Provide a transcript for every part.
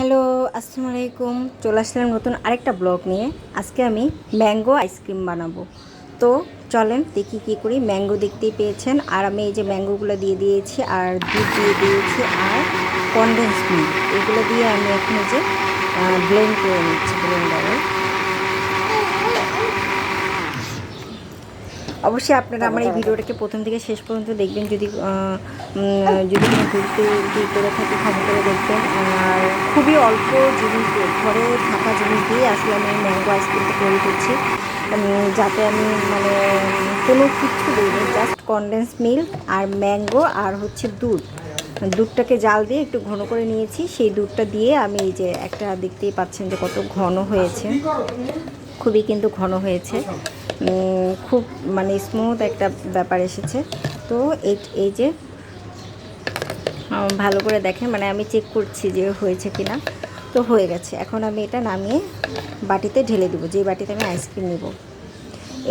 Hello আসসালামু আলাইকুম চলে আসলাম নতুন আরেকটা ব্লগ নিয়ে। আজকে আমি ম্যাঙ্গো আইসক্রিম বানাবো। তো চলেন দেখি কী করি। ম্যাঙ্গো দেখতেই পেয়েছেন। আর আমি এই যে ম্যাঙ্গোগুলো দিয়ে দিয়েছি, আর দুধ দিয়ে দিয়েছি, আর কনডেন্স মিল্ক এগুলো দিয়ে আমি এখন যে ব্লেন্ড করে নিচ্ছি ব্লেন্ডারে অবশ্যই আপনারা আমার এই ভিডিওটাকে প্রথম থেকে শেষ পর্যন্ত দেখবেন, যদি যদি কোনো ঘুরতে করে থাকি, ক্ষমা করে দেখবেন। আর খুবই অল্প জিনিস ঘরে থাকা জিনিস দিয়ে আসলে আমি ম্যাঙ্গো আইসক্রিমটা তৈরি করছি। যাতে আমি মানে কোনো কিছু দিইনি জাস্ট কনডেন্স মিল্ক আর ম্যাঙ্গো আর হচ্ছে দুধ। দুধটাকে জাল দিয়ে একটু ঘন করে নিয়েছি। সেই দুধটা দিয়ে আমি এই যে একটা দেখতেই পাচ্ছেন যে কত ঘন হয়েছে। খুবই কিন্তু ঘন হয়েছে। খুব মানে স্মুথ একটা ব্যাপার এসেছে। তো এই যে ভালো করে দেখেন মানে আমি চেক করছি যে হয়েছে কি না তো হয়ে গেছে। এখন আমি এটা নামিয়ে বাটিতে ঢেলে দেবো। যেই বাটিতে আমি আইসক্রিম নেব।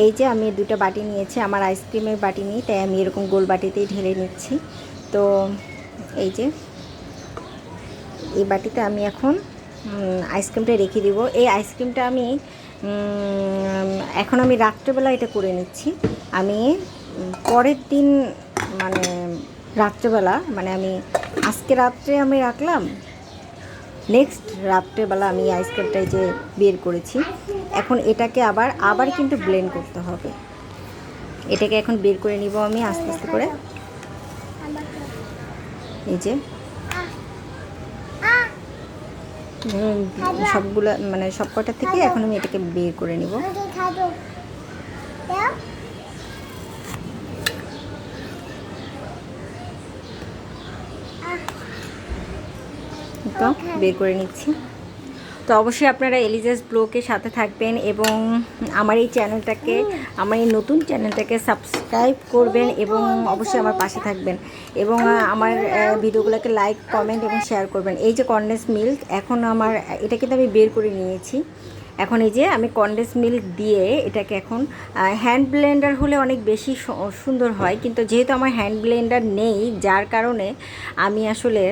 এই যে আমি দুটো বাটি নিয়েছি। আমার আইসক্রিমের বাটি নিই, তাই আমি এরকম গোল বাটিতেই ঢেলে নিচ্ছি। তো এই যে, এই বাটিতে আমি এখন আইসক্রিমটা রেখে দিব। এই আইসক্রিমটা আমি এখন আমি রাত্রেবেলা এটা করে নিচ্ছি। আমি পরের দিন মানে রাত্রেবেলা মানে আমি আজকে রাত্রে আমি রাখলাম, নেক্সট রাত্রেবেলা আমি আইসক্রিমটা যে বের করেছি। এখন এটাকে আবার আবার কিন্তু ব্লেন্ড করতে হবে। এটাকে এখন বের করে নিব আমি আস্তে আস্তে করে। এই যে। সবগুলো মানে সব কটা থেকে এখন আমি এটাকে বের করে নিব। তো, বের করে নিচ্ছি। তো অবশ্যই আপনারা এলিজাস ব্লগের সাথে থাকবেন এবং আমার এই চ্যানেলটাকে, আমার এই নতুন চ্যানেলটাকে সাবস্ক্রাইব করবেন এবং অবশ্যই আমার পাশে থাকবেন। এবং আমার ভিডিওগুলোকে লাইক কমেন্ট এবং শেয়ার করবেন। এই যে কন্ডেন্স মিল্ক এখন আমার, এটা কিন্তু আমি বের করে নিয়েছি। এখন এই যে আমি কন্ডেন্স মিল্ক দিয়ে এটাকে এখন হ্যান্ড ব্লেন্ডার হলে অনেক বেশি সুন্দর হয়। কিন্তু যেহেতু আমার হ্যান্ড ব্লেন্ডার নেই, যার কারণে আমি আসলে,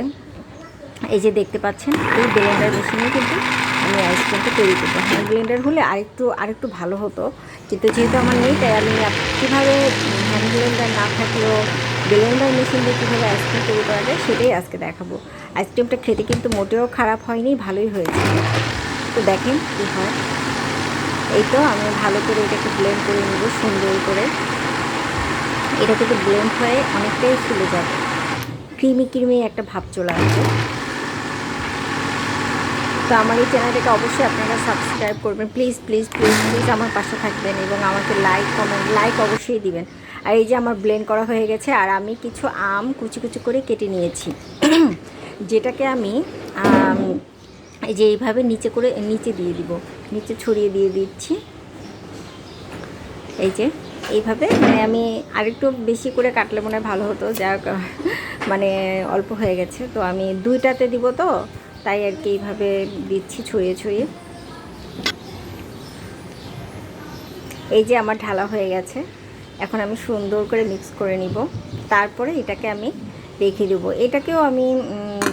এই যে দেখতে পাচ্ছেন, এই ব্লেন্ডার মেশিনে কিন্তু আমি আইসক্রিমটা তৈরি করব। হ্যান্ড ব্লেন্ডার হলে আরেকটু আরেকটু ভালো হতো। কিন্তু যেহেতু আমার নেই, তাই আমি কীভাবে হ্যান্ড ব্লেন্ডার না থাকলেও ব্লেন্ডার মেশিন দিয়ে কীভাবে আইসক্রিম তৈরি করা যায় সেটাই আজকে দেখাবো। আইসক্রিমটা খেতে কিন্তু মোটেও খারাপ হয়নি, ভালোই হয়েছে। তো দেখেন কী হয়। এই তো আমি ভালো করে এটাকে ব্লেন্ড করে নেব, সুন্দর করে। এটা কিন্তু ব্লেন্ড হয়ে অনেকটাই ফুলে যাবে। ক্রিমি ক্রিমি একটা ভাব চলে আসবে। তো আমার এই চ্যানেলটাকে অবশ্যই আপনারা সাবস্ক্রাইব করবেন। প্লিজ প্লিজ প্লিজ প্লিজ আমার পাশে থাকবেন এবং আমাকে লাইক কমেন্ট লাইক অবশ্যই দিবেন। আর এই যে আমার ব্লেন্ড করা হয়ে গেছে, আর আমি কিছু আম কুচি কুচি করে কেটে নিয়েছি। যেটাকে আমি এই যে এইভাবে নিচে করে, নিচে দিয়ে দিব। নিচে ছড়িয়ে দিয়ে দিচ্ছি। এই যে এইভাবে মানে আমি আরেকটু বেশি করে কাটলে মনে হয় ভালো হতো। যা মানে অল্প হয়ে গেছে। তো আমি দুইটাতে দিব তো? তাই আর কি এইভাবে দিচ্ছি ছড়িয়ে ছড়িয়ে এই যে আমার ঢালা হয়ে গেছে, এখন আমি সুন্দর করে মিক্স করে নিব। তারপরে এটাকে আমি রেখে দেবো। এটাকেও আমি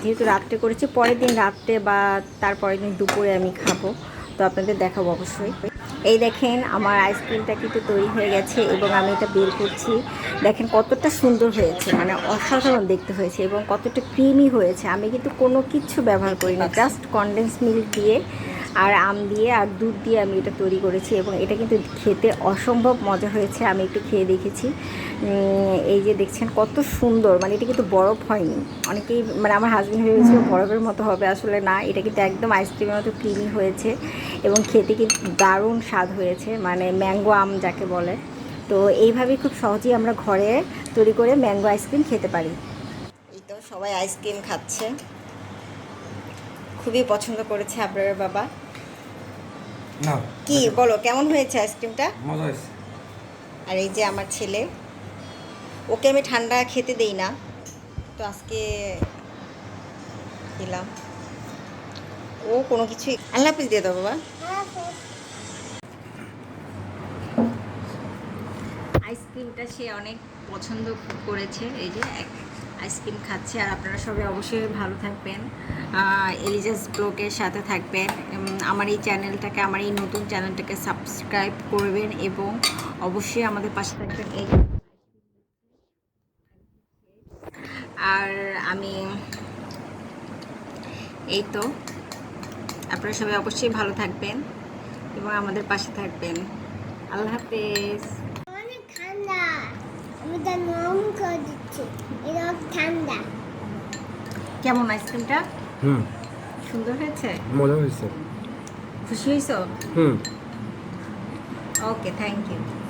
যেহেতু রাত্রে করেছি, পরের দিন রাত্রে বা তারপরের দিন দুপুরে আমি খাব। তো আপনাদের দেখাবো অবশ্যই। এই দেখেন, আমার আইসক্রিমটা কিন্তু তৈরি হয়ে গেছে এবং আমি এটা বের করছি। দেখেন কতটা সুন্দর হয়েছে মানে অসাধারণ দেখতে হয়েছে এবং কতটা ক্রিমি হয়েছে। আমি কিন্তু কোনো কিছু ব্যবহার করি না জাস্ট কনডেন্স মিল্ক দিয়ে আর আম দিয়ে আর দুধ দিয়ে আমি এটা তৈরি করেছি এবং এটা কিন্তু খেতে অসম্ভব মজা হয়েছে। আমি একটু খেয়ে দেখেছি। এই যে দেখছেন কত সুন্দর। মানে এটা কিন্তু বরফ হয়নি। অনেকেই মানে আমার হাজব্যান্ড ভেবেছিল বরফের মতো হবে আসলে না। এটা কিন্তু একদম আইসক্রিমের মতো ক্রিমি হয়েছে এবং খেতে কিন্তু দারুণ স্বাদ হয়েছে। মানে ম্যাঙ্গো আম যাকে বলে। তো এইভাবেই খুব সহজেই আমরা ঘরে তৈরি করে ম্যাঙ্গো আইসক্রিম খেতে পারি। এই তো সবাই আইসক্রিম খাচ্ছে। খুবই পছন্দ করেছে আপনার বাবা। কি বলো কেমন হয়েছে আইসক্রিমটা মজা হয়েছে। আর এই যে আমার ছেলে। ওকে আমি ঠান্ডা খেতে দেই না। তো আজকে দিলাম। ও কোনো কিছুই আল্লাহ হাফিজ দিয়ে দাও বাবা। আইসক্রিমটা সে অনেক পছন্দ করেছে, এই যে এক আইসক্রিম খাচ্ছে, আর আপনারা সবাই অবশ্যই ভালো থাকবেন। এলিজাস ব্লগের সাথে থাকবেন। আমার এই চ্যানেলটাকে, আমার এই নতুন চ্যানেলটাকে সাবস্ক্রাইব করবেন এবং অবশ্যই আমাদের পাশে থাকবেন। এই আর আমি এই তো। আপনারা সবাই অবশ্যই ভালো থাকবেন এবং আমাদের পাশে থাকবেন। আল্লাহ হাফেজ। অনেক ঠান্ডা। আমি তার নরম করে দিচ্ছি। এটা ঠান্ডা। কেমন আইসক্রিমটা? হুম। সুন্দর হয়েছে? মজা হয়েছে। খুশি হয়েছো? হুম। Okay thank you.